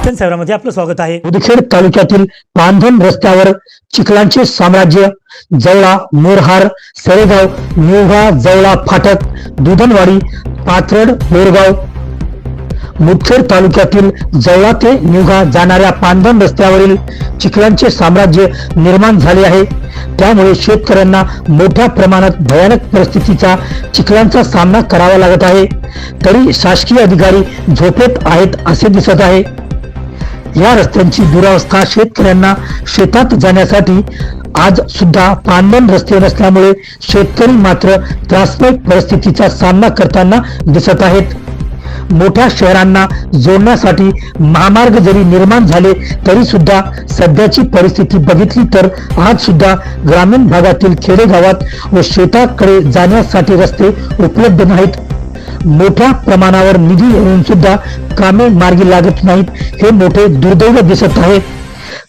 दर्शन सेवरामध्ये आपलं स्वागत आहे. उदखेड तालुक्यातील पांधन रस्त्यावर चिखलांचे साम्राज्य जवळा मोरहार सरेगाव निवघा जवळा फाटक दुधनवाडी पाथरड मोरगाव मुदखेड तालुक्यातील जवळा ते निवघा जाणाऱ्या पांधन रस्त्यावरील चिखलांचे साम्राज्य निर्माण झाले आहे. त्यामुळे शेतकऱ्यांना मोठ्या प्रमाणात भयानक परिस्थितीचा चिखलांचा सामना करावा लागत आहे. तरी शासकीय अधिकारी झोपेत आहेत असे दिसत आहे. या रस्त्यांची दुरावस्था शेतकऱ्यांना शेतात जाण्यासाठी आज सुद्धा पांदन रस्ते नसल्यामुळे शेतकरी मात्र त्रासदायक परिस्थितीचा सामना करताना दिसत आहेत. मोठ्या शहरांना जोडण्यासाठी महामार्ग जरी निर्माण झाले तरी सुद्धा सध्याची परिस्थिती बघितली तर आज सुद्धा ग्रामीण भागातील खेडेगावात व शेताकडे जाण्यासाठी रस्ते उपलब्ध नाहीत. मोठ्या प्रमाणावर निधी येऊन सुद्धा कामे मार्गी लागत नाहीत. हे मोठे दुर्दैव दिसत आहे.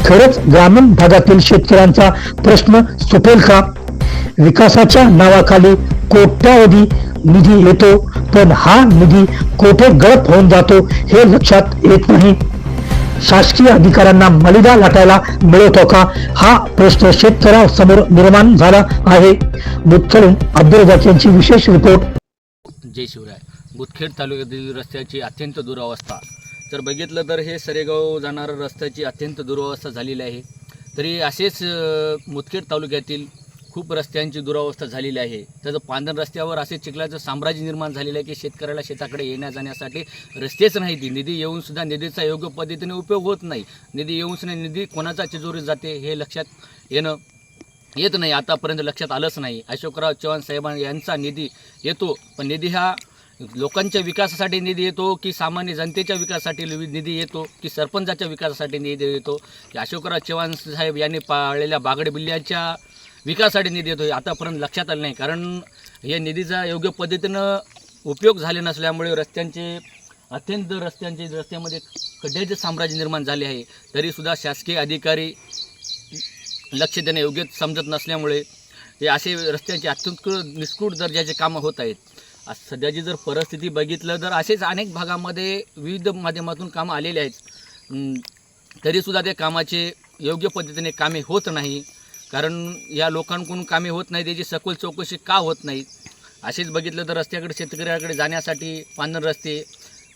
खरंच ग्रामीण भागातील शेतकऱ्यांचा प्रश्न सुटेल का? विकासाच्या नावाखाली कोट्यावधी निधी येतो पण हा निधी कोठे गळप होऊन जातो हे लक्षात येत नाही. शासकीय अधिकाऱ्यांना मलिदा लाटायला मिळवतो का? हा प्रश्न शेतकऱ्यासमोर निर्माण झाला आहे. मुतखडून अब्दुल यांची विशेष रिपोर्ट. जय शिवराय. बुदखेड तालुक्यातील रस्त्याची अत्यंत दुरावस्था. तर बघितलं तर हे सरेगाव जाणारं रस्त्याची अत्यंत दुरावस्था झालेली आहे. तरी असेच मुदखेड तालुक्यातील खूप रस्त्यांची दुरावस्था झालेली आहे. त्याचं पांधन रस्त्यावर असे चिखलाचं साम्राज्य निर्माण झालेलं आहे की शेतकऱ्याला शेताकडे येण्या जाण्यासाठी रस्तेच नाही ती निधी येऊनसुद्धा निधीचा योग्य पद्धतीने उपयोग होत नाही. निधी येऊनसुद्धा निधी कोणाचा चिजोरी जाते हे लक्षात येणं येत नाही आतापर्यंत लक्षात आलंच नाही. अशोकराव चव्हाण साहेबां यांचा निधी येतो पण निधी हा लोकांच्या विकासासाठी निधी येतो की सामान्य जनतेच्या विकासासाठी निधी येतो की सरपंचाच्या विकासासाठी निधी येतो की अशोकराव चव्हाण साहेब यांनी पाळलेल्या बागड बिल्ल्याच्या विकासासाठी निधी येतो आतापर्यंत लक्षात आलं नाही. कारण या निधीचा योग्य पद्धतीनं उपयोग झाले नसल्यामुळे रस्त्यांचे अत्यंत रस्त्यांचे रस्त्यामध्ये खड्ड्याचे साम्राज्य निर्माण झाले आहे. तरीसुद्धा शासकीय अधिकारी लक्ष देणे योग्य समजत नसल्यामुळे हे असे रस्त्यांचे अत्यंत निष्कृत दर्जाचे कामं होत आहेत. सध्याची जर परिस्थिती बघितलं तर असेच अनेक भागामध्ये विविध माध्यमातून कामं आलेले आहेत. तरीसुद्धा ते कामाचे योग्य पद्धतीने कामे होत नाही. कारण या लोकांकडून कामे होत नाही त्याची सखोल चौकशी का होत नाही असेच बघितलं तर रस्त्याकडे शेतकऱ्याकडे जाण्यासाठी पांढर रस्ते.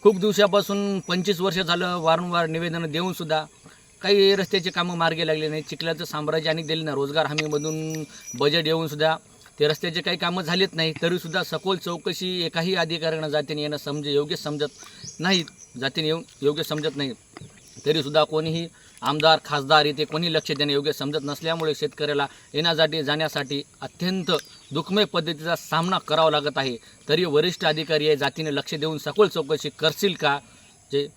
खूप दिवसापासून पंचवीस वर्ष झालं वारंवार निवेदनं देऊनसुद्धा काही रस्त्याचे कामं मार्गी लागले नाही चिखलाचं साम्राज्य आणि दिले नाही रोजगार हमीमधून बजेट येऊनसुद्धा ते रस्त्याचे काही कामं झालेत नाही तरीसुद्धा सखोल चौकशी एकाही अधिकाऱ्यांना जातीने येणं समजे योग्य समजत नाहीत. जातीने येऊन योग्य समजत नाही तरीसुद्धा कोणीही आमदार खासदार इथे कोणी लक्ष देणे योग्य समजत नसल्यामुळे शेतकऱ्याला येण्यासाठी जाण्यासाठी अत्यंत दुःखमय पद्धतीचा सामना करावा लागत आहे. तरी वरिष्ठ अधिकारी या जातीने लक्ष देऊन सखोल चौकशी करशील का? जे